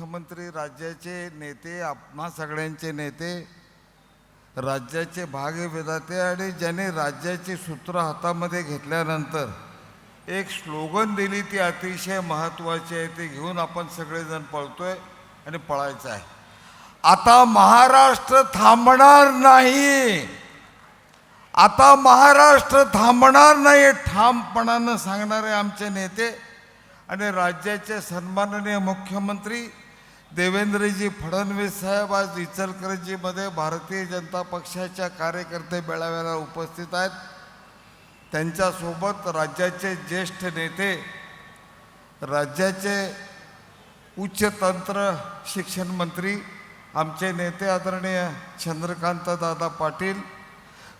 मुख्यमंत्री राज्याचे नेते आपणा सगळ्यांचे नेते राज्याचे भाग्यविधाते आणि ज्याने राज्याची सूत्र हातामध्ये घेतल्यानंतर एक स्लोगन दिली ती अतिशय महत्त्वाची आहे. ती घेऊन आपण सगळेजण पळतोय आणि पळायचं आहे. आता महाराष्ट्र थांबणार नाही. आता महाराष्ट्र थांबणार नाही. ठामपणानं सांगणारे आमचे नेते आणि राज्याचे सन्माननीय मुख्यमंत्री देवेंद्रजी फडणवीस साहेब आज इचलकरंजीमध्ये भारतीय जनता पक्षाच्या कार्यकर्ते मेळाव्याला उपस्थित आहेत. त्यांच्यासोबत राज्याचे ज्येष्ठ नेते राज्याचे उच्च तंत्र शिक्षण मंत्री आमचे नेते आदरणीय चंद्रकांत दादा पाटील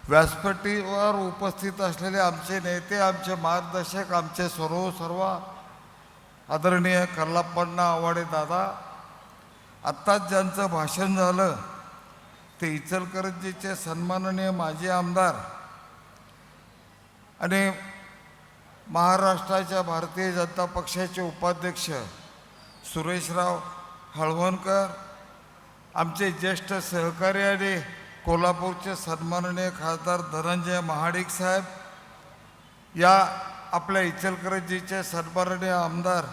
व्यासपीठावर उपस्थित असलेले आमचे नेते आमचे मार्गदर्शक आमचे सर्व सर्व आदरणीय कल्लाप्पण्णा आवाडे दादा आत्ताच ज्यांचं भाषण झालं ते इचलकरंजीचे सन्माननीय माजी आमदार आणि महाराष्ट्राच्या भारतीय जनता पक्षाचे उपाध्यक्ष सुरेशराव हळवणकर आमचे ज्येष्ठ सहकारी आणि कोल्हापूरचे सन्माननीय खासदार धनंजय महाडिक साहेब या आपल्या इचलकरंजीचे सन्माननीय आमदार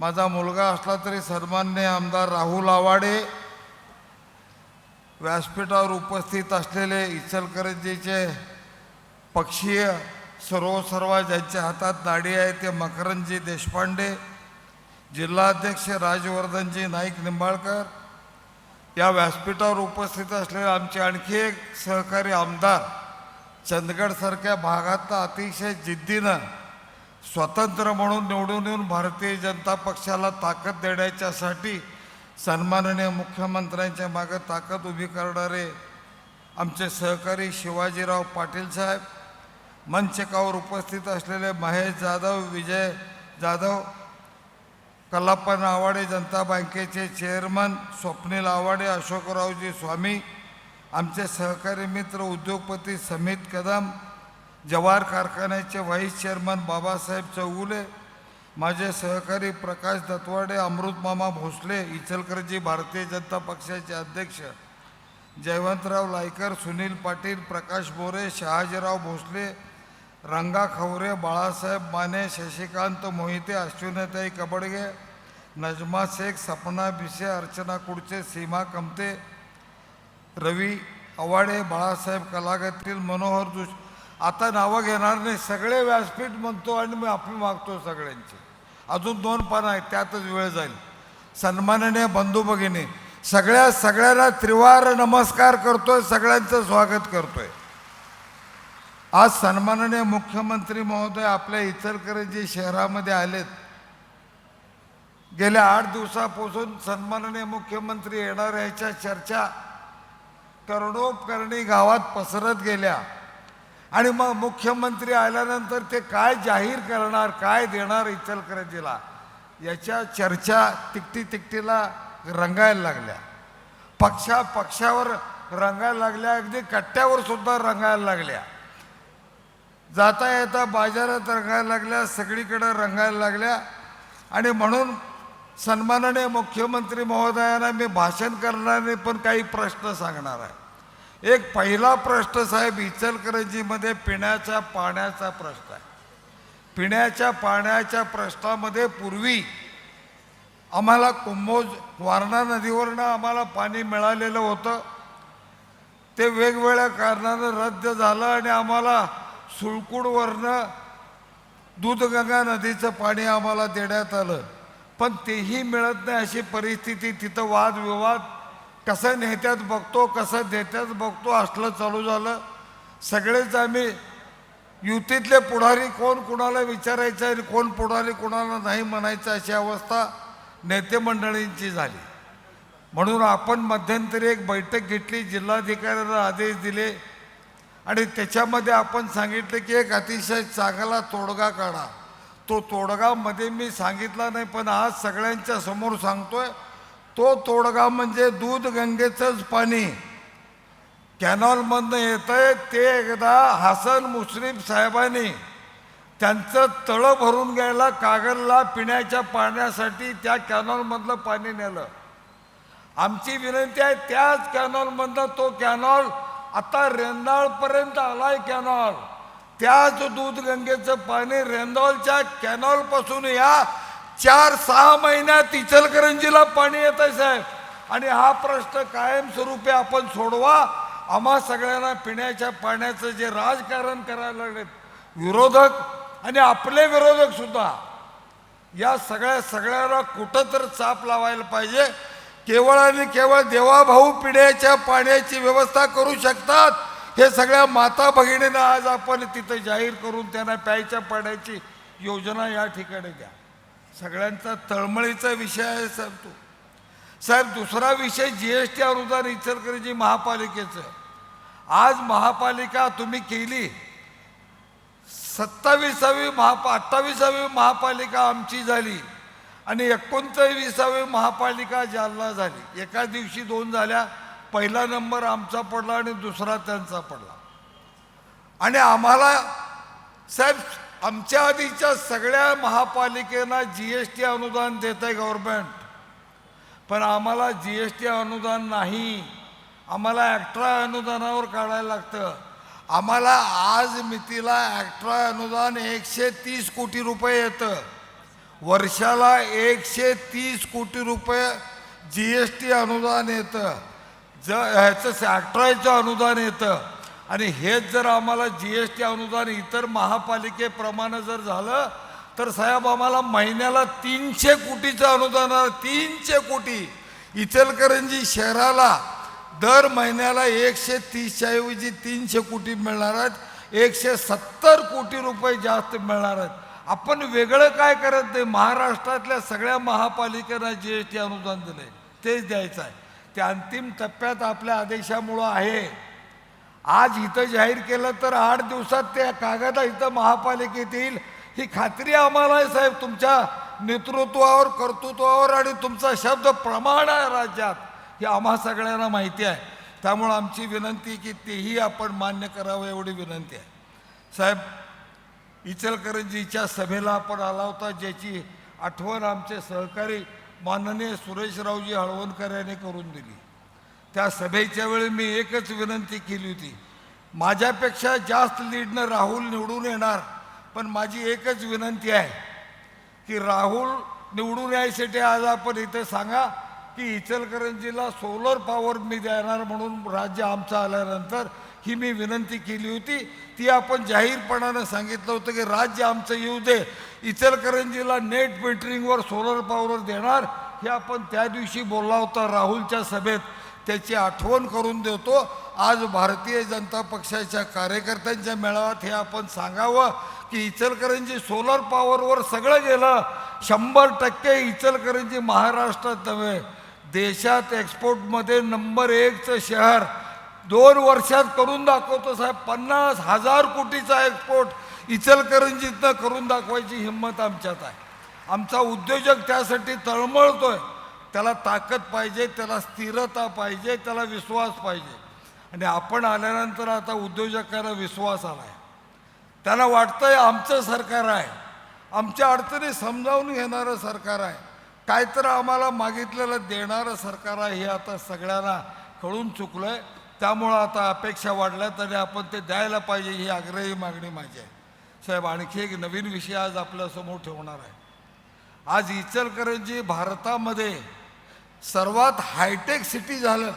माझा मुलगा असला तरी सन्मान्य आमदार राहुल आवाडे व्यासपीठावर उपस्थित असलेले इचलकरंजीचे पक्षीय सर्व सर्व ज्यांच्या हातात दाढी आहे ते मकरंजी देशपांडे जिल्हाध्यक्ष राजवर्धनजी नाईक निंबाळकर या व्यासपीठावर उपस्थित असलेले आमचे आणखी एक सहकारी आमदार चंदगडसारख्या भागात अतिशय जिद्दीनं स्वतंत्र म्हणून निवडून येऊन भारतीय जनता पक्षाला ताकद देण्याच्यासाठी सन्माननीय मुख्यमंत्र्यांच्या मागे ताकद उभी करणारे आमचे सहकारी शिवाजीराव पाटील साहेब मंचकावर उपस्थित असलेले महेश जाधव विजय जाधव कल्लाप्पन आवाडे जनता बँकेचे चेअरमन स्वप्नील आवाडे अशोकरावजी स्वामी आमचे सहकारी मित्र उद्योगपती समित कदम जवार कारखान्याचे व्हाईस चेअरमन बाबासाहेब चौगुले माझे सहकारी प्रकाश दत्वाडे अमृतमामा भोसले इचलकरजी भारतीय जनता पक्षाचे अध्यक्ष जयवंतराव लायकर सुनील पाटील प्रकाश बोरे शहाजीराव भोसले रंगा खवरे बाळासाहेब माने शशिकांत मोहिते अश्विनताई कबडगे नजमा शेख सपना भिसे अर्चना कुडचे सीमा कमते रवी आवाडे बाळासाहेब कलागतील मनोहर जोश आता नावं घेणार नाही. सगळे व्यासपीठ म्हणतो आणि मी आपली मागतो सगळ्यांची. अजून दोन पानं आहेत त्यातच वेळ जाईल. सन्माननीय बंधू भगिनी सगळ्या सगळ्यांना त्रिवार नमस्कार करतोय सगळ्यांचं स्वागत करतोय. आज सन्माननीय मुख्यमंत्री महोदय आपल्या इचलकरंजी शहरामध्ये आलेत. गेल्या आठ दिवसापासून सन्माननीय मुख्यमंत्री येणार याच्या चर्चा करणोपकरणी गावात पसरत गेल्या. आणि मग मुख्यमंत्री आल्यानंतर ते काय जाहीर करणार काय देणार इचलकरंजीला? याच्या चर्चा तिकटी तिकटीला रंगायला लागल्या. पक्षा पक्षावर रंगायला लागल्या अगदी कट्ट्यावर सुद्धा रंगायला लागल्या. जाता येता बाजारात रंगायला लागल्या सगळीकडे रंगायला लागल्या. आणि म्हणून सन्माननीय मुख्यमंत्री महोदयांना मी भाषण करणार नाही पण काही प्रश्न सांगणार आहे. एक पहिला प्रश्न साहेब इचलकरंजीमध्ये पिण्याच्या पाण्याचा प्रश्न आहे. पिण्याच्या पाण्याच्या प्रश्नामध्ये पूर्वी आम्हाला कुंभोज वारणा नदीवरनं आम्हाला पाणी मिळालेलं होतं. ते वेगवेगळ्या कारणानं रद्द झालं आणि आम्हाला सुळकुडवरनं दूधगंगा नदीचं पाणी आम्हाला देण्यात आलं. पण तेही मिळत नाही अशी परिस्थिती तिथं वादविवाद कसं नेत्यात बघतो कसं देत्यात बघतो असलं चालू झालं. सगळेच आम्ही युतीतले पुढारी कोण कुणाला विचारायचं आणि कोण पुढारी कुणाला नाही म्हणायचं अशी अवस्था नेते मंडळींची झाली. म्हणून आपण मध्यंतरी एक बैठक घेतली जिल्हाधिकाऱ्यांना आदेश दिले आणि त्याच्यामध्ये आपण सांगितलं की एक अतिशय चांगला तोडगा काढा. तो तोडगामध्ये मी सांगितला नाही पण आज सगळ्यांच्या समोर सांगतोय. तो तोडगा म्हणजे दूध गंगेचंच पाणी. कॅनॉलमधनं येतंय ते एकदा हसन मुश्रीफ साहेबांनी त्यांचं तळं भरून घ्यायला कागलला पिण्याच्या पाण्यासाठी त्या कॅनॉलमधलं पाणी नेलं. आमची विनंती आहे त्याच कॅनॉलमधनं तो कॅनॉल आता रेंदाळपर्यंत आलाय कॅनॉल. त्याच दूधगंगेचं पाणी रेंदाळच्या कॅनॉलपासून या चार सहा महिन्यात इचलकरंजीला पाणी येत आहे साहेब. आणि हा प्रश्न कायमस्वरूपी आपण सोडवा. आम्हा सगळ्यांना पिण्याच्या पाण्याचं जे राजकारण करायला लागले विरोधक आणि आपले विरोधक सुद्धा या सगळ्या सगळ्याला कुठं तर चाप लावायला पाहिजे. केवळ आणि केवळ देवाभाऊ पिण्याच्या पाण्याची व्यवस्था करू शकतात. हे सगळ्या माता भगिनींना आज आपण तिथं जाहीर करून त्यांना प्यायच्या पाण्याची योजना या ठिकाणी द्या. सगळ्यांचा तळमळीचा विषय आहे साहेब तो. साहेब दुसरा विषय जी एस टी अनुदान इचलकरंजी महापालिकेचं. आज महापालिका तुम्ही केली. सत्तावीसावी महापा अठ्ठावीसावी महापालिका आमची झाली. आणि एकोणचाळीसावी महापालिका जालना झाली. एका दिवशी दोन झाल्या. पहिला नंबर आमचा पडला आणि दुसरा त्यांचा पडला. आणि आम्हाला साहेब आमच्या आधीच्या सगळ्या महापालिकेना जी एस टी अनुदान देत आहे गव्हर्मेंट पण आम्हाला जी एस टी अनुदान नाही. आम्हाला ॲक्ट्रा अनुदानावर काढायला लागतं. आम्हाला आज मितीला ॲक्ट्रा अनुदान एकशे तीस कोटी रुपये येतं. वर्षाला एकशे तीस कोटी रुपये जी एस टी अनुदान येतं. ज ह्याचं ॲक्ट्राचं अनुदान येतं. आणि हेच जर आम्हाला जी एस टी अनुदान इतर महापालिकेप्रमाणे जर झालं तर साहेब आम्हाला महिन्याला तीनशे कोटीचं अनुदान तीनशे कोटी. इचलकरंजी शहराला दर महिन्याला एकशे तीसच्या ऐवजी तीनशे कोटी मिळणार आहेत. एकशे सत्तर कोटी रुपये जास्त मिळणार आहेत. आपण वेगळं काय करत नाही? महाराष्ट्रातल्या सगळ्या महापालिकांना जी एस टी अनुदान दिलंय. तेच द्यायचं आहे. ते अंतिम टप्प्यात आपल्या आदेशामुळं आहे. आज इथं जाहीर केलं तर आठ दिवसात त्या कागदा इथं महापालिकेत येईल. ही खात्री आम्हाला आहे साहेब तुमच्या नेतृत्वावर कर्तृत्वावर आणि तुमचा शब्द प्रमाण आहे राज्यात हे आम्हा सगळ्यांना माहिती आहे. त्यामुळं आमची विनंती की तेही आपण मान्य करावं एवढी विनंती आहे. साहेब इचलकरंजीच्या सभेला आपण आला होता ज्याची आठवण आमचे सहकारी माननीय सुरेशरावजी हळवणकर यांनी करून दिली. त्या सभेच्या वेळी मी एकच विनंती केली होती. माझ्यापेक्षा जास्त लीडनं राहुल निवडून येणार पण माझी एकच विनंती आहे की राहुल निवडून यायसाठी आज आपण इथं सांगा की इचलकरंजीला सोलर पॉवर मी देणार म्हणून राज्य आमचं आल्यानंतर ही मी विनंती केली होती. ती आपण जाहीरपणानं सांगितलं होतं की राज्य आमचं येऊ दे. इचलकरंजीला नेट मीटरिंगवर सोलर पॉवर देणार हे आपण त्या दिवशी बोलला होता राहुलच्या सभेत. त्याची आठवण करून देतो. आज भारतीय जनता पक्षाच्या कार्यकर्त्यांच्या मेळाव्यात हे आपण सांगावं की इचलकरंजी सोलर पॉवरवर सगळं गेलं. शंभर टक्के इचलकरंजी महाराष्ट्रात नव्हे देशात एक्सपोर्टमध्ये नंबर एकचं शहर. दोन वर्षात करून दाखवतो साहेब पन्नास हजार कोटीचा एक्सपोर्ट इचलकरंजीतनं करून दाखवायची हिंमत आमच्यात आहे. आमचा उद्योजक त्यासाठी तळमळतोय. त्याला ताकद पाहिजे त्याला स्थिरता पाहिजे त्याला विश्वास पाहिजे. आणि आपण आल्यानंतर आता उद्योजकांना विश्वास आला आहे त्यांना वाटतंय आमचं सरकार आहे. आमच्या अडचणी समजावून घेणारं सरकार आहे. काय तर आम्हाला मागितलेलं देणारं सरकार आहे हे आता सगळ्यांना कळून चुकलं आहे त्यामुळं आता अपेक्षा वाढल्या तरी आपण ते द्यायला पाहिजे ही आग्रही मागणी माझी आहे. साहेब आणखी एक नवीन विषय आज आपल्यासमोर ठेवणार आहे. आज इचलकरंजी भारतामध्ये सर्वात हायटेक सिटी झालं.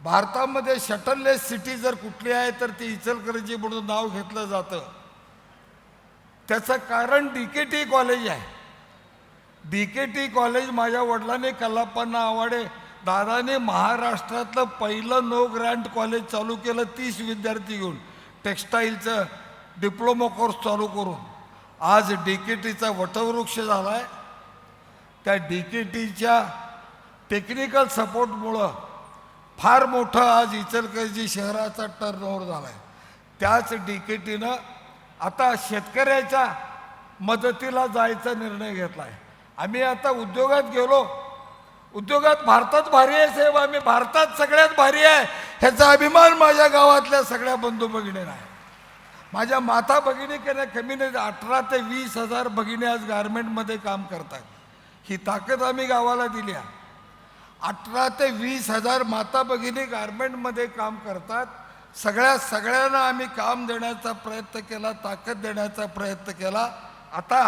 भारतामध्ये शटललेस सिटी जर कुठली आहे तर ती इचलकरंजी म्हणून नाव घेतलं जातं. त्याचं कारण डी के टी कॉलेज आहे. डी के टी कॉलेज माझ्या वडिलांनी कल्लाप्पांना आवाडे. दादाने महाराष्ट्रातलं पहिलं नो ग्रँट कॉलेज चालू केलं तीस विद्यार्थी घेऊन. टेक्स्टाईलचं डिप्लोमा कोर्स चालू करून. आज डी के टीचा वटवृक्ष झाला आहे त्या डी के टीच्या टेक्निकल सपोर्टमुळं फार मोठं आज इचलकरंजी शहराचा टर्नओव्हर झाला आहे त्याच डी के टीनं आता शेतकऱ्याच्या मदतीला जायचा निर्णय घेतला आहे आम्ही आता उद्योगात गेलो. उद्योगात भारतात भारी आहे साहेब. आम्ही भारतात सगळ्यात भारी आहे. ह्याचा अभिमान माझ्या गावातल्या सगळ्या बंधू भगिनींना आहे. माझ्या माता भगिनी केल्या कमी नाही अठरा ते वीस हजार भगिनी आज गारमेंटमध्ये काम करतात. ही ताकद आम्ही गावाला दिली आहे. अठरा ते वीस हजार माता भगिनी गारमेंटमध्ये काम करतात. सगळ्या सगळ्यांना आम्ही काम देण्याचा प्रयत्न केला ताकद देण्याचा प्रयत्न केला. आता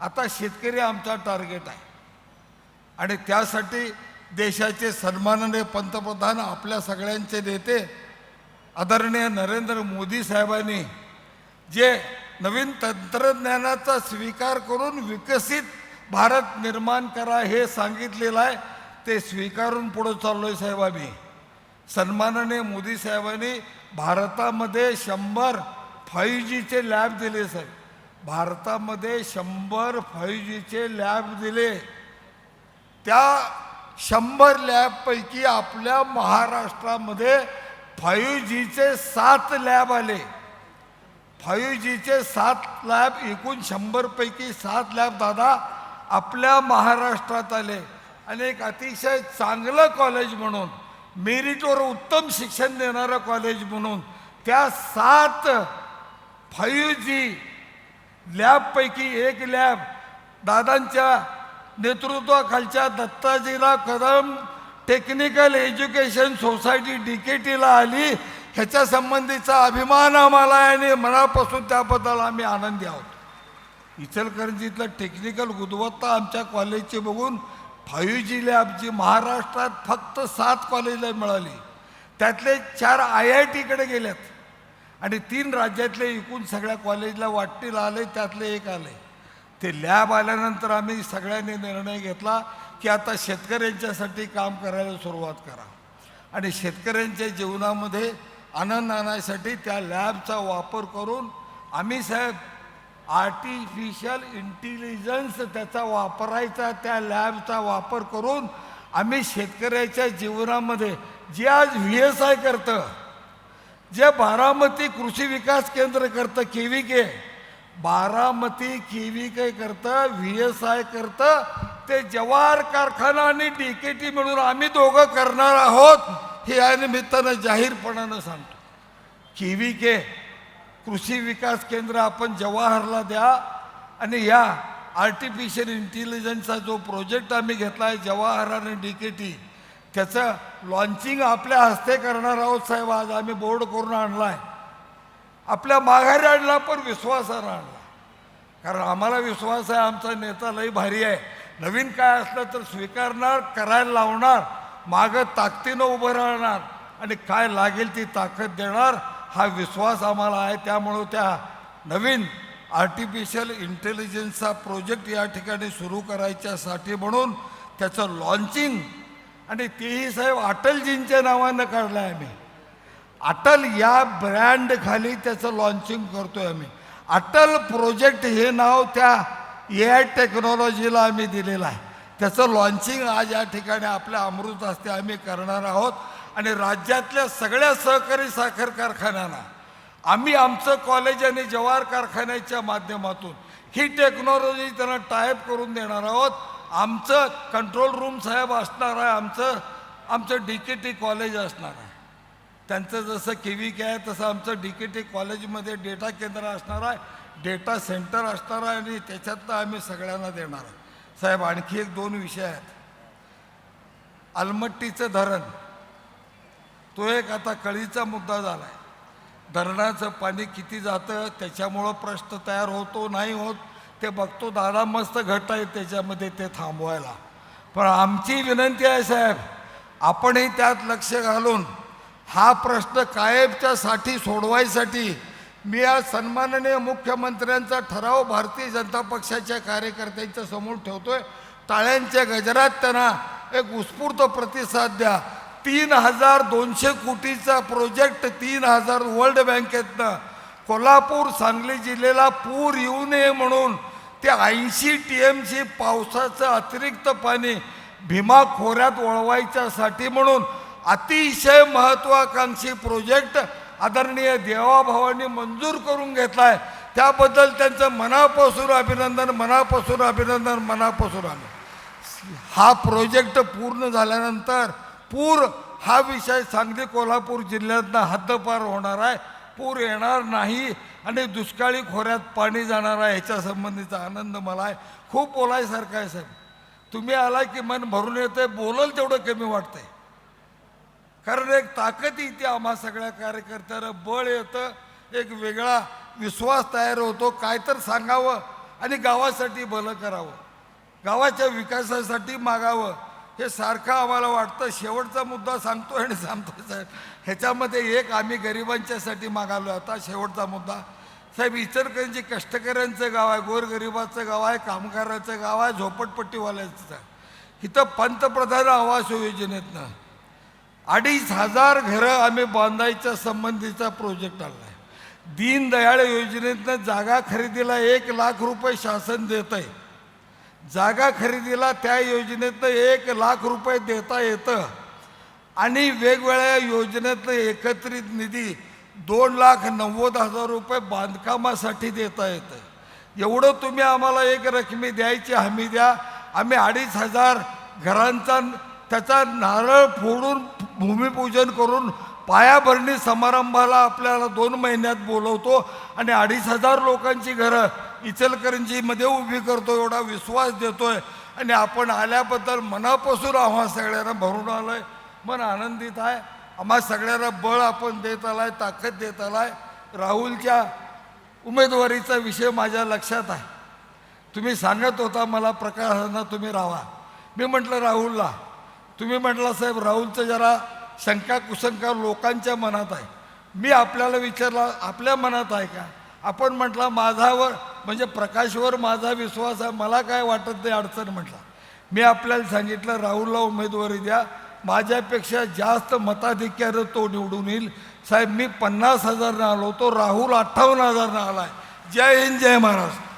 आता शेतकरी आमचा टार्गेट आहे. आणि त्यासाठी देशाचे सन्माननीय पंतप्रधान आपल्या सगळ्यांचे नेते आदरणीय नरेंद्र मोदी साहेबांनी जे नवीन तंत्रज्ञानाचा स्वीकार करून विकसित भारत निर्माण करा हे सांगितलेलं आहे. ते स्वीकारून पुढं चाललोय साहेब आम्ही. सन्मानाने मोदी साहेबांनी भारतामध्ये शंभर फाईव्ह जीचे लॅब दिले साहेब. भारतामध्ये शंभर फाईव्ह जीचे लॅब दिले. त्या शंभर लॅबपैकी आपल्या महाराष्ट्रामध्ये फाईव्ह जीचे सात लॅब आले. फाईव्ह जीचे सात लॅब एकूण शंभरपैकी सात लॅब दादा आपल्या महाराष्ट्रात आले. आणि एक अतिशय चांगलं कॉलेज म्हणून मेरिटवर उत्तम शिक्षण देणारं कॉलेज म्हणून त्या सात फाईव्ह जी लॅबपैकी एक लॅब दादांच्या नेतृत्वाखालच्या दत्ताजीला Kadam technical education society D K टीला आली. ह्याच्या संबंधीचा अभिमान आम्हाला आहे आणि मनापासून त्याबद्दल आम्ही आनंदी आहोत. इचलकरंजीतलं टेक्निकल गुणवत्ता आमच्या कॉलेजची बघून फाईव्ह जी लॅबची महाराष्ट्रात फक्त सात कॉलेजला मिळाली. त्यातले चार आय आय टीकडे गेल्यात आणि तीन राज्यातले एकूण सगळ्या कॉलेजला वाटतील आले त्यातले एक आले. ते लॅब आल्यानंतर आम्ही सगळ्यांनी निर्णय घेतला की आता शेतकऱ्यांच्यासाठी काम करायला सुरुवात करा. आणि शेतकऱ्यांच्या जीवनामध्ये आनंद आणण्यासाठी त्या लॅबचा वापर करून आम्ही साहेब आर्टिफिशियल इंटेलिजन्स त्याचा वापरायचा त्या लॅबचा वापर करून आम्ही शेतकऱ्याच्या जीवनामध्ये जे आज व्ही एस आय करतं जे बारामती कृषी विकास केंद्र करतं K V K Baramati K V K करतं व्ही एस आय करतं ते जवाहर कारखाना आणि डी के टी मिळून आम्ही दोघं करणार आहोत हे या निमित्तानं जाहीरपणानं सांगतो. के व्ही के कृषी विकास केंद्र आपण जवाहरला द्या आणि या आर्टिफिशियल इंटेलिजन्सचा जो प्रोजेक्ट आम्ही घेतला आहे जवाहर आणि डी के टी त्याचं लॉन्चिंग आपल्या हस्ते करणार आहोत साहेब. आज आम्ही बोर्ड करून आणला आहे आपल्या माघारी आणला पण विश्वासानं आणला. कारण आम्हाला विश्वास आहे आमचा नेता लई भारी आहे. नवीन काय असलं तर स्वीकारणार करायला लावणार मागं ताकदीनं उभं राहणार आणि काय लागेल ती ताकद देणार. हा विश्वास आम्हाला आहे. त्यामुळं त्या नवीन आर्टिफिशियल इंटेलिजन्सचा प्रोजेक्ट या ठिकाणी सुरू करायच्यासाठी म्हणून त्याचं लॉन्चिंग आणि तेही साहेब अटलजींच्या नावानं काढलं आहे आम्ही. अटल या ब्रँड खाली त्याचं लॉन्चिंग करतो आहे आम्ही. अटल प्रोजेक्ट हे नाव त्या ए आय टेक्नॉलॉजीला आम्ही दिलेलं आहे. त्याचं लॉन्चिंग आज या ठिकाणी आपल्या अमृत हस्ते आम्ही करणार आहोत. आणि राज्यातल्या सगळ्या सहकारी साखर कारखान्यांना आम्ही आमचं कॉलेज आणि जवाहर कारखान्याच्या माध्यमातून ही टेक्नॉलॉजी त्यांना टायप करून देणार आहोत. आमचं कंट्रोल रूम साहेब असणार आहे आमचं आमचं डी के टी कॉलेज असणार आहे. त्यांचं जसं के व्ही के आहे तसं आमचं डी के टी कॉलेजमध्ये डेटा केंद्र असणार आहे डेटा सेंटर असणार आहे आणि त्याच्यातनं आम्ही सगळ्यांना देणार आहे साहेब आणखी एक दोन विषय आहेत. अलमट्टीचं धरण. तो एक आता कळीचा मुद्दा झाला आहे धरणाचं पाणी किती जातं त्याच्यामुळं प्रश्न तयार होतो नाही होत ते बघतो दादा मस्त घट आहे त्याच्यामध्ये ते थांबवायला. पण आमची विनंती आहे साहेब आपणही त्यात लक्ष घालून हा प्रश्न कायमच्यासाठी सोडवायसाठी मी आज सन्माननीय मुख्यमंत्र्यांचा ठराव भारतीय जनता पक्षाच्या कार्यकर्त्यांच्या समोर ठेवतोय. टाळ्यांच्या गजरात त्यांना एक उत्स्फूर्त प्रतिसाद द्या. तीन हजार दोनशे कोटीचा प्रोजेक्ट तीन हजार वर्ल्ड बँकेतनं कोल्हापूर सांगली जिल्ह्याला पूर येऊ नये म्हणून ते ऐंशी टी एम सी पावसाचं अतिरिक्त पाणी भीमा खोऱ्यात वळवायच्यासाठी म्हणून अतिशय महत्त्वाकांक्षी प्रोजेक्ट आदरणीय देवाभावांनी मंजूर करून घेतला आहे त्याबद्दल त्यांचं मनापासून अभिनंदन मनापासून अभिनंदन मनापासून आलं हा प्रोजेक्ट पूर्ण झाल्यानंतर पूर हा विषय सांगली कोल्हापूर जिल्ह्यातनं हद्दपार होणार आहे. पूर येणार नाही आणि दुष्काळी खोऱ्यात पाणी जाणार आहे ह्याच्या संबंधीचा आनंद मला आहे. खूप बोलायसारखं आहे साहेब. तुम्ही आला की मन भरून येतंय बोलल तेवढं कमी वाटतंय. कारण एक ताकद येते आम्हा सगळ्या कार्यकर्त्यांना बळ येतं एक वेगळा विश्वास तयार होतो काय तर सांगावं आणि गावासाठी भलं करावं. गावाच्या विकासासाठी मागावं. हे सारखं आम्हाला वाटतं. शेवटचा मुद्दा सांगतोय आणि सांगतोय साहेब. ह्याच्यामध्ये एक आम्ही गरिबांच्यासाठी मागालो. आता शेवटचा मुद्दा. साहेब इचलकरंजी कष्टकऱ्यांचं गाव आहे गोरगरिबाचं गाव आहे कामगाराचं गाव आहे झोपटपट्टीवाल्याचं आहे. इथं पंतप्रधान आवास योजनेतनं अडीच हजार घरं आम्ही बांधायच्या संबंधीचा प्रोजेक्ट आणला आहे दीनदयाळ योजनेतनं जागा खरेदीला एक लाख रुपये शासन देत आहे जागा खरेदीला त्या योजनेतनं एक लाख रुपये देता येतं. आणि वेगवेगळ्या योजनेतनं एकत्रित निधी दोन लाख नव्वद हजार रुपये बांधकामासाठी देता येतं. एवढं तुम्ही आम्हाला एक रकमी द्यायची हमी द्या. आम्ही अडीच हजार घरांचा त्याचा नारळ फोडून भूमिपूजन करून पायाभरणी समारंभाला आपल्याला दोन महिन्यात बोलवतो आणि अडीच हजार लोकांची घरं इचलकरंजीमध्ये उभी करतो एवढा विश्वास देतोय. आणि आपण आल्याबद्दल मनापासून आम्हा सगळ्यांना भरून आलोय. मन आनंदित आहे. आम्हा सगळ्यांना बळ आपण देत आलाय ताकद देत आलाय. राहुलच्या उमेदवारीचा विषय माझ्या लक्षात आहे. तुम्ही सांगत होता मला प्रकाशांना तुम्ही राहा. मी म्हटलं राहुलला. तुम्ही म्हटलं साहेब राहुलचं जरा शंका कुशंका लोकांच्या मनात आहे. मी आपल्याला विचारला आपल्या मनात आहे का? आपण म्हटला माझावर म्हणजे प्रकाशवर माझा विश्वास आहे मला काय वाटत नाही अडचण म्हटला. मी आपल्याला सांगितलं राहुलला उमेदवारी द्या. माझ्यापेक्षा जास्त मताधिक्यानं तो निवडून येईल. साहेब मी पन्नास हजारनं आलो तो राहुल अठ्ठावन्न हजारनं आला आहे जय हिंद जय महाराष्ट्र.